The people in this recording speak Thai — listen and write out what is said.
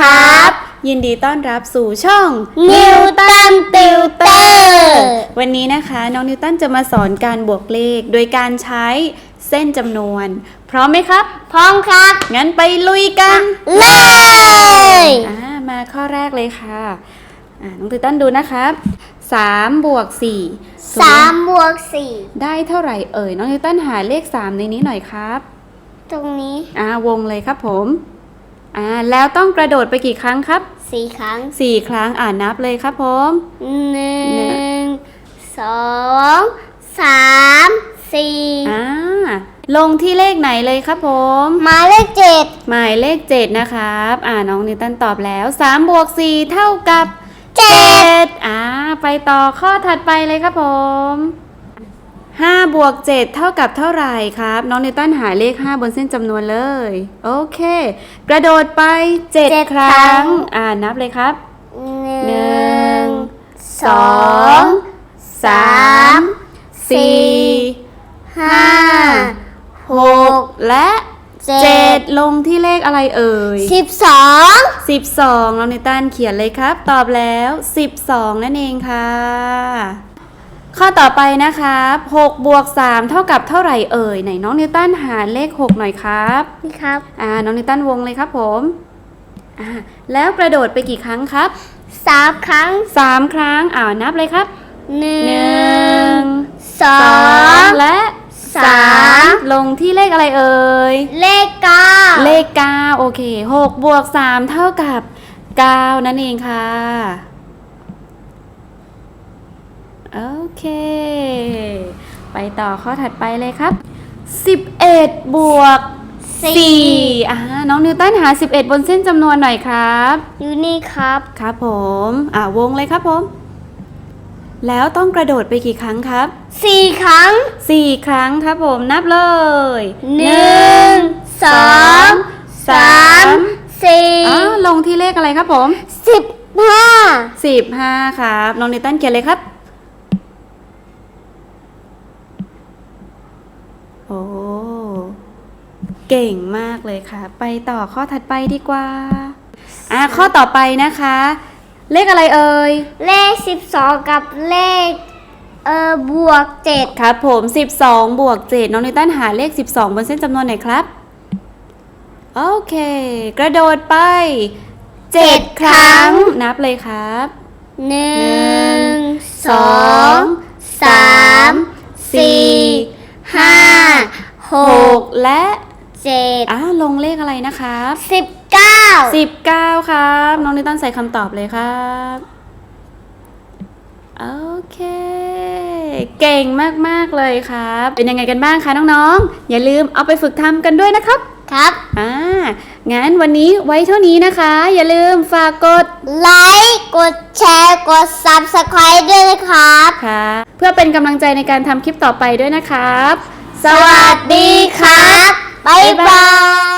ครับ ยินดีต้อนรับสู่ช่อง นิวตันติวเตอร์วันนี้นะคะน้องนิวตันจะมาสอนการบวกเลข โดยการใช้เส้นจำนวน พร้อมไหมครับ พร้อมครับ งั้นไปลุยกันเลยอ่ามาข้อแรกเลยค่ะอ่าน้องติวตันดูนะครับ3บวก4สามบวกสี่ได้เท่าไหร่เอ่ยน้องนิวตันหาเลข3ในนี้หน่อยครับ ตรงนี้อ่าวงเลยครับผม อ่าแล้วต้องกระโดดไปกี่ครั้งครับสี่ครั้ง4ครั้งอ่านนับเลยครับผมหนึ่งสองสามสี่อ่าลงที่เลขไหนเลยครับผมหมายเลขเจ็ดหมายเลข7นะครับ อ่าน้องนิวตันตอบแล้ว3บวก4เท่ากับเจ็ด7อ่าไปต่อข้อถัดไปเลยครับผม 5บวก7เท่ากับเท่าไหร่ครับ น้องนิวตันหาเลข 5 บนเส้นจำนวนเลย โอเค กระโดดไป 7 ครั้ง อ่านับเลยครับหนึ่งสสอองงสาสามมสี่ห้าหหกกและเจ็เจ็ดดลงที่เลขอะไรเอ่ยสิบสองสิบสองน้องนิวตันเขียนเลยครับ ตอบแล้วสิบสองนั่นเองค่ะ ข้อต่อไปนะครับ6บวก3เท่ากับเท่าไหร่เอ่ยไหนน้องนิวตันหาเลข 6 หน่อยครับนี่ครับอ่าน้องนิวตันวงเลยครับผมอ่าแล้วกระโดดไปกี่ครั้งครับสามครั้ง3ครั้งอ่านับเลยครับหนึ่หนึ่งงสอสองงและสามลงที่เลขอะไรเอ่ยเลขเก้าเลข9โอเค6บวก3เท่ากับ9นั่นเองค่ะ โอเค ไปต่อข้อถัดไปเลยครับ 11 บวก4อ่าน้องนิวตันหา 11 บนเส้นจำนวนหน่อยครับ อยู่นี่ครับ ครับผม อ่าวงเลยครับผม แล้วต้องกระโดดไปกี่ครั้งครับสี่ครั้ง 4 ครั้งครับผมนับเลยหนึ่งสองสามสี่อ่าลงที่เลขอะไรครับผมสิบห้า15 ครับ น้องนิวตันเขียนเลยครับ โอ้เก่งมากเลยค่ะ ไปต่อข้อถัดไปดีกว่า อ่าข้อต่อไปนะคะ เลขอะไรเอ่ย เลข 12 กับเลขเออบวก 7 ครับผม 12 บวก 7 น้องนิวตันหาเลข 12 บนเส้นจำนวนไหนครับ โอเค กระโดดไป 7 ครั้ง นับเลยครับ 1 2 กกและเจ็ดอ่าลงเลขอะไรนะครับสิบเก้า19ครับ น้องนิวตันใส่คำตอบเลยครับโอเค เก่งมาก ๆ เลยครับ เป็นยังไงกันบ้างคะน้องๆ อย่าลืมเอาไปฝึกทำกันด้วยนะครับ ครับ อ่า งั้นวันนี้ไว้เท่านี้นะคะ อย่าลืมฝากกดไลค์ กดแชร์ กด subscribe ด้วยนะครับ ค่ะ เพื่อเป็นกำลังใจในการทำคลิปต่อไปด้วยนะครับ สวัสดีครับ บ๊ายบาย